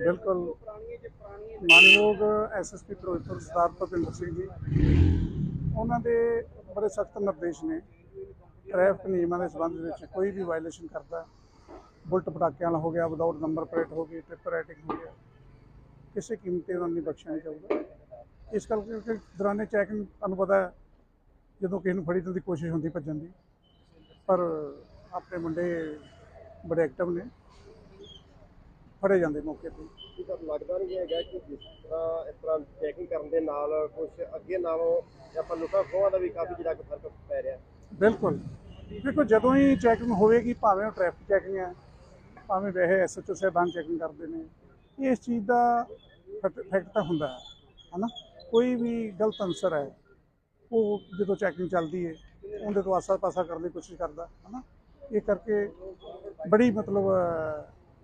ਬਿਲਕੁਲ। ਮਾਨਯੋਗ ਐਸਐਸਪੀ ਫਿਰੋਜ਼ਪੁਰ ਸਰਦਾਰ ਭੁਪਿੰਦਰ ਸਿੰਘ ਜੀ ਉਹਨਾਂ ਦੇ ਬੜੇ ਸਖਤ ਨਿਰਦੇਸ਼ ਨੇ ਟ੍ਰੈਫਿਕ ਨਿਯਮਾਂ ਦੇ ਸੰਬੰਧ ਵਿੱਚ ਕੋਈ ਵੀ ਵਾਇਲੇਸ਼ਨ ਕਰਦਾ ਬੁਲਟ ਪਟਾਕਿਆਂ ਵਾਲਾ ਹੋ ਗਿਆ ਵਿਦਆਊਟ ਨੰਬਰ ਪਲੇਟ ਹੋ ਗਈ ਟ੍ਰਿਪ ਰਾਈਟਿੰਗ ਹੋ ਗਿਆ ਕਿਸੇ ਕੀਮਤੇ ਉਹਨਾਂ ਨੂੰ ਬਖਸ਼ਿਆ ਨਹੀਂ ਜਾਊਗਾ। ਇਸ ਕਰਕੇ ਦੌਰਾਨੇ ਚੈਕਿੰਗ ਤੁਹਾਨੂੰ ਪਤਾ ਹੈ, ਜਦੋਂ ਕਿਸੇ ਨੂੰ ਫੜੀ ਤਾਂ ਦੀ ਕੋਸ਼ਿਸ਼ ਹੁੰਦੀ ਭੱਜਣ ਦੀ। ਪਰ ਆਪਣੇ ਮੁੰਡੇ ਬੜੇ ਐਕਟਿਵ ਨੇ। ਫੜੇ ਜਾਂਦੇ ਮੌਕੇ ਤੇ। ਕੀ ਤੁਹਾਨੂੰ ਲੱਗਦਾ ਨਹੀਂ ਹੈਗਾ ਕਿ ਜਿਸ ਤਰ੍ਹਾਂ ਇਸ ਤਰ੍ਹਾਂ ਚੈਕਿੰਗ ਕਰਨ ਦੇ ਨਾਲ ਕੁਝ ਅੱਗੇ ਨਾਲੋਂ ਆਪਾਂ ਲੁੱਟਾਂ ਖੋਹਾਂ ਦਾ ਵੀ ਕਾਫੀ ਜਿਹੜਾ ਫ਼ਰਕ ਪੈ ਰਿਹਾ? ਬਿਲਕੁਲ। ਦੇਖੋ ਜਦੋਂ ਹੀ ਚੈਕਿੰਗ ਹੋਵੇਗੀ ਭਾਵੇਂ ਉਹ ਟ੍ਰੈਫਿਕ ਚੈਕਿੰਗ ਹੈ ਭਾਵੇਂ ਵੈਸੇ ਐਸਐਚਓ ਸਾਹਿਬਾਨ ਚੈਕਿੰਗ ਕਰਦੇ ਨੇ ਇਸ ਚੀਜ਼ ਦਾ ਫੈਕਟ ਤਾਂ ਹੁੰਦਾ ਹੈ ਹਨਾ? ਕੋਈ ਵੀ ਗਲਤ ਅਨਸਰ ਹੈ ਉਹ ਜਦੋਂ ਚੈਕਿੰਗ ਚੱਲਦੀ ਹੈ ਉਹਦੇ ਤੋਂ ਆਸਾ ਪਾਸਾ ਕਰਨ ਦੀ ਕੋਸ਼ਿਸ਼ ਕਰਦਾ ਹਨਾ? ਇਹ ਕਰਕੇ ਬੜੀ ਮਤਲਬ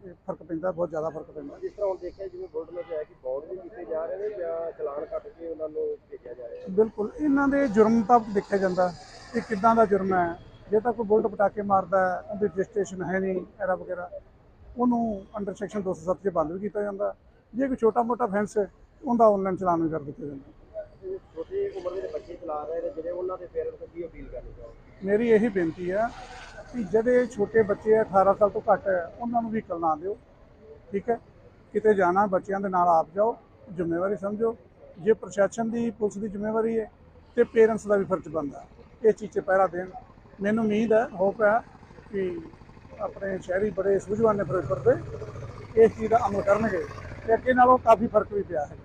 ਫ਼ਰਕ ਪੈਂਦਾ ਬਹੁਤ ਜ਼ਿਆਦਾ ਫ਼ਰਕ ਪੈਂਦਾ। ਜਿਸ ਤਰ੍ਹਾਂ ਹੁਣ ਦੇਖਿਆ ਜਿਵੇਂ ਬੋਰਡ ਵਿੱਚ ਹੈ ਕਿ ਬੌਂਡ ਵੀ ਕੀਤੇ ਜਾ ਰਹੇ ਨੇ ਜਾਂ ਚਲਾਨ ਕੱਟ ਕੇ ਉਹਨਾਂ ਨੂੰ ਭੇਜਿਆ ਜਾ ਰਿਹਾ ਹੈ? ਬਿਲਕੁਲ ਇਹਨਾਂ ਦੇ ਜੁਰਮ ਤਾਂ ਦੇਖਿਆ ਜਾਂਦਾ ਕਿ ਕਿੱਦਾਂ ਦਾ ਜੁਰਮ ਹੈ। ਜੇ ਤਾਂ ਕੋਈ ਬੁਲਟ ਪਟਾਕੇ ਮਾਰਦਾ ਹੈ ਉਹਦੀ ਰਜਿਸਟ੍ਰੇਸ਼ਨ ਹੈ ਨਹੀਂ ਐਰਾ ਵਗੈਰਾ ਉਹਨੂੰ ਅੰਡਰ ਸੈਕਸ਼ਨ 207 'ਚ ਬੰਦ ਵੀ ਕੀਤਾ ਜਾਂਦਾ। ਜੇ ਕੋਈ ਛੋਟਾ ਮੋਟਾ ਫੈਂਸ ਉਹਦਾ ਆਨਲਾਈਨ ਚਲਾਨ ਵੀ ਕਰ ਦਿੱਤਾ ਜਾਂਦਾ। ਛੋਟੀ ਉਮਰ ਦੇ ਬੱਚੇ ਚਲਾ ਰਹੇ ਨੇ ਜਿਹੜੇ ਉਹਨਾਂ ਦੇ ਪੇਰੈਂਟਸ ਕੀ ਅਪੀਲ ਕਰਨੀ ਚਾਹੋਗੇ ਮੇਰੀ ਇਹੀ ਬੇਨਤੀ ਹੈ ਕਿ ਜਿਹੜੇ ਛੋਟੇ ਬੱਚੇ ਆ 18 ਸਾਲ ਤੋਂ ਘੱਟ ਹੈ, ਉਹਨਾਂ ਨੂੰ ਵਹੀਕਲ ਨਾ ਦਿਓ, ਠੀਕ ਹੈ? ਕਿਤੇ ਜਾਣਾ ਬੱਚਿਆਂ ਦੇ ਨਾਲ ਆਪ ਜਾਓ, ਜ਼ਿੰਮੇਵਾਰੀ ਸਮਝੋ। ਜੇ ਪ੍ਰਸ਼ਾਸਨ ਦੀ, ਪੁਲਿਸ ਦੀ ਜ਼ਿੰਮੇਵਾਰੀ ਹੈ, ਤੇ ਪੇਰੈਂਟਸ ਦਾ ਵੀ ਫਰਜ਼ ਬਣਦਾ ਹੈ। ਇਹ ਚੀਜ਼ 'ਤੇ ਪਹਿਰਾ ਦੇਣ। ਮੈਨੂੰ ਉਮੀਦ ਹੈ, ਹੋਪ ਹੈ ਕਿ ਆਪਣੇ ਸ਼ਹਿਰੀ ਬੜੇ ਸੂਝਵਾਨ ਨੇ ਫਿਰੋਜ਼ਪੁਰ ਦੇ, ਇਸ ਚੀਜ਼ ਦਾ ਅਮਲ ਕਰਨਗੇ। ਤੇ ਅੱਗੇ ਨਾਲੋਂ ਕਾਫੀ ਫ਼ਰਕ ਵੀ ਪਿਆ ਹੈ